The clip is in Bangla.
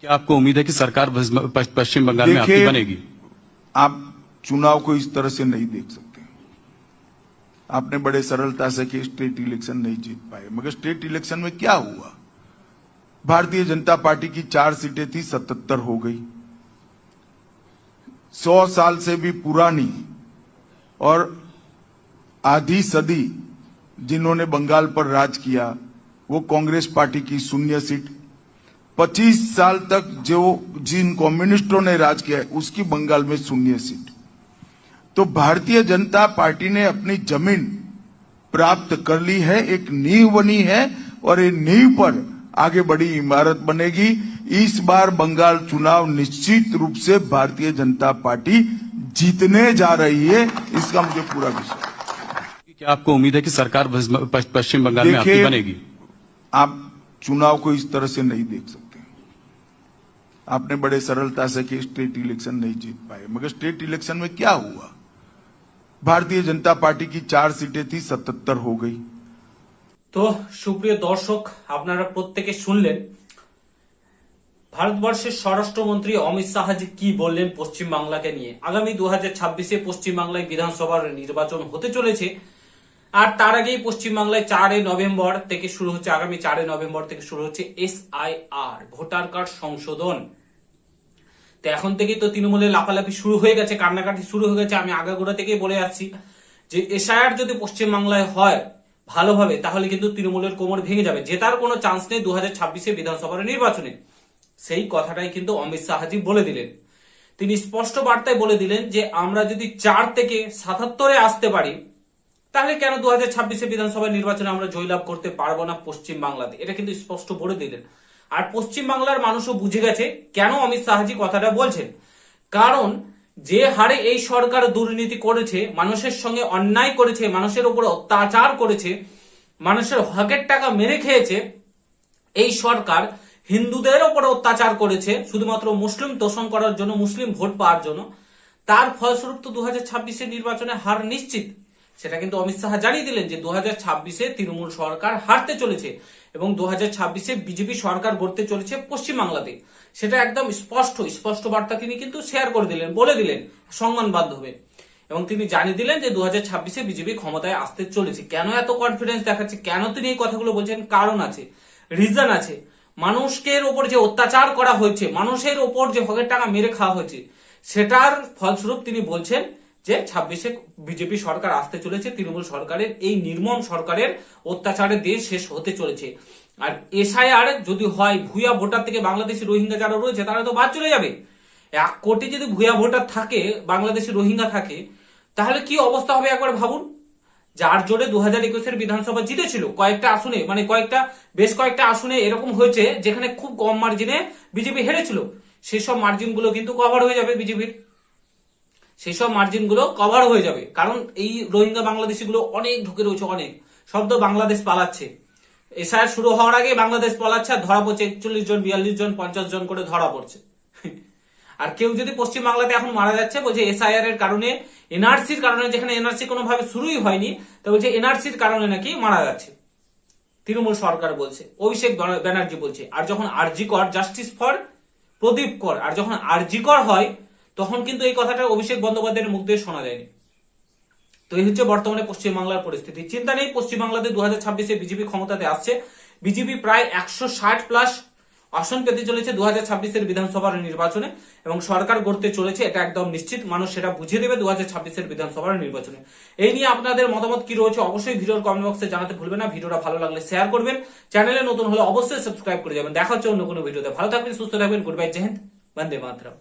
क्या आपको उम्मीद है कि सरकार पश्चिम- बंगाल में आपकी बनेगी? आप चुनाव को इस तरह से नहीं देख सकते। आपने बड़े सरलता से कि स्टेट इलेक्शन नहीं जीत पाए। मगर स्टेट इलेक्शन में क्या हुआ? भारतीय जनता पार्टी की चार सीटें थी सतहत्तर हो गई। सौ साल से भी पुरानी और आधी सदी जिन्होंने बंगाल पर राज किया वो कांग्रेस पार्टी की शून्य सीट 25 साल तक जो जिन कम्युनिस्टों ने राज किया है उसकी बंगाल में शून्य सीट। तो भारतीय जनता पार्टी ने अपनी ज़मीन प्राप्त कर ली है एक नींव बनी है और ये नींव पर आगे बड़ी इमारत बनेगी। इस बार बंगाल चुनाव निश्चित रूप से भारतीय जनता पार्टी जीतने जा रही है इसका मुझे पूरा विश्वास। क्या आपको उम्मीद है कि सरकार पश्चिम- पश्चिम बंगाल में आपकी बनेगी? आप चुनाव को इस तरह से नहीं देख सकते। आपने बड़े सरलता से कि स्टेट इलेक्शन नहीं जीत पाए मगर स्टेट इलेक्शन में क्या हुआ भारतीय जनता पार्टी की चार सीटें थी सतहत्तर हो गई তো সুপ্রিয় দর্শক আপনারা প্রত্যেকে শুনলেন ভারতবর্ষের স্বরাষ্ট্রমন্ত্রী অমিত শাহজি কি বললেন পশ্চিম বাংলাকে নিয়ে আগামী দু হাজার ছাব্বিশে পশ্চিমবাংলায় বিধানসভার নির্বাচন হতে চলেছে আর তার আগেই পশ্চিমবাংলায় চারে নভেম্বর থেকে শুরু হচ্ছে আগামী চারে নভেম্বর থেকে শুরু হচ্ছে S I R voter card সংশোধন তো এখন থেকেই তো তৃণমূলের লাফালাফি শুরু হয়ে গেছে, কান্নাকাটি শুরু হয়ে গেছে, আমি আগাগোড়া থেকেই বলে যাচ্ছি যে এসআইআর যদি পশ্চিমবাংলায় হয় ভালোভাবে, তাহলে কিন্তু তৃণমূলের কোমর ভেঙে যাবে। জেতার কোনো চান্স নেই দু হাজার ছাব্বিশে বিধানসভার নির্বাচনে। সেই কথাটাই কিন্তু অমিত শাহজি বলে দিলেন। তিনি স্পষ্ট বার্তায় বলে দিলেন যে, আমরা যদি চার থেকে সাতাত্তরে আসতে পারি, তাহলে কেন দু হাজার ছাব্বিশে বিধানসভা নির্বাচনে আমরা জয়লাভ করতে পারব না পশ্চিম বাংলাতে এটা কিন্তু স্পষ্ট বলে দিলেন। আর পশ্চিম বাংলার মানুষও বুঝে গেছে কেন অমিত শাহজি কথাটা বলছেন। কারণ যে হারে এই সরকার দুর্নীতি করেছে, মানুষের সঙ্গে অন্যায় করেছে, মানুষের উপর অত্যাচার করেছে, মানুষের হকের টাকা মেরে খেয়েছে, এই সরকার হিন্দুদের ওপর অত্যাচার করেছে, শুধুমাত্র মুসলিম তোষণ করার জন্য, মুসলিম ভোট পাওয়ার জন্য। তার ফলস্বরূপ তো দু হাজার নির্বাচনে হার নিশ্চিত। সেটা কিন্তু অমিত শাহ জানিয়ে দিলেন যে দু হাজার ছাব্বিশে তৃণমূল সরকার হারতে চলেছে এবং দু হাজার ছাব্বিশে বিজেপি সরকার গড়তে চলেছে পশ্চিমবাংলাতে সেটা একদম স্পষ্ট স্পষ্ট বার্তা তিনি কিন্তু শেয়ার করে দিলেন, বলে দিলেন সম্মান বান্ধবে এবং তিনি জানিয়ে দিলেন যে দু হাজার ছাব্বিশে বিজেপি ক্ষমতায় আসতে চলেছে। কেন এত কনফিডেন্স দেখাচ্ছে? কেন তিনি এই কথাগুলো বলছেন? কারণ আছে রিজন আছে। মানুষের ওপর যে অত্যাচার করা হয়েছে, মানুষের ওপর যে হকের টাকা মেরে খাওয়া হয়েছে, সেটার ফলস্বরূপ তিনি বলছেন যে ছাব্বিশে বিজেপি সরকার আসতে চলেছে, তৃণমূল সরকারের, এই নির্মম সরকারের অত্যাচারের দেশ শেষ হতে চলেছে। আর এসআইআর যদি হয়, ভুয়া ভোটার থেকে বাংলাদেশি রোহিঙ্গা যারা রয়েছে, তারা তো বাদ চলে যাবে। এক কোটি যদি ভুয়া ভোটার থাকে, বাংলাদেশি রোহিঙ্গা থাকে, তাহলে কি অবস্থা হবে একবার ভাবুন? যার জোরে দু হাজার একুশের বিধানসভা জিতেছিল, কয়েকটা আসনে মানে কয়েকটা, বেশ কয়েকটা আসনে এরকম হয়েছে, যেখানে খুব কম মার্জিনে বিজেপি হেরেছিল। সেসব মার্জিনগুলো কিন্তু কভার হয়ে যাবে বিজেপির। সেই সব মার্জিনগুলো কভার হয়ে যাবে। কারণ এই রোহিঙ্গা বাংলাদেশি গুলো অনেক ঢুকে রয়েছে, অনেক। তো বাংলাদেশ পালাচ্ছে। এসআইআর শুরু হওয়ার আগে বাংলাদেশ পালাচ্ছে আর ধরা পড়ছে একচল্লিশ জন, বিয়াল্লিশ জন, পঞ্চাশ জন করে ধরা পড়ছে। আর কেউ যদি পশ্চিম বাংলাতে এখন মারা যাচ্ছে, বলছে এসআইআর এর কারণে এনআরসির কারণে, যেখানে এনআরসি কোনোভাবে শুরুই হয়নি, তো বলছে এনআরসির কারণে নাকি মারা যাচ্ছে। তৃণমূল সরকার বলছে, অভিষেক ব্যানার্জি বলছে, আর যখন আরজি কর জাস্টিস ফর প্রদীপ কর, আর যখন আরজি কর হয় তখন কিন্তু এই কথাটা অভিষেক বন্দ্যোপাধ্যায়ের মুখ দিয়ে শোনা যায়নি। তো এই হচ্ছে বর্তমানে পশ্চিমবাংলার পরিস্থিতি। চিন্তা নেই, পশ্চিমবাংলাতে দু হাজার ছাব্বিশে বিজেপি ক্ষমতাতে আসছে। বিজেপি প্রায় একশো ষাট প্লাস আসন পেতে চলেছে দু হাজার ছাব্বিশের বিধানসভার নির্বাচনে এবং সরকার গড়তে চলেছে, এটা একদম নিশ্চিত। মানুষ সেটা বুঝিয়ে দেবে দু হাজার ছাব্বিশের বিধানসভার নির্বাচনে। এই নিয়ে আপনাদের মতামত কি রয়েছে অবশ্যই ভিডিওর কমেন্ট বক্সে জানাতে ভুলবেন না। ভিডিওটা ভালো লাগলে শেয়ার করবেন। চ্যানেলে নতুন হলে অবশ্যই সাবস্ক্রাইব করে যাবেন। দেখা হচ্ছে অন্য কোনো ভিডিওতে। ভালো থাকবেন, সুস্থ থাকবেন। গুড বাই জেহেন্দ বন্দে মাতরম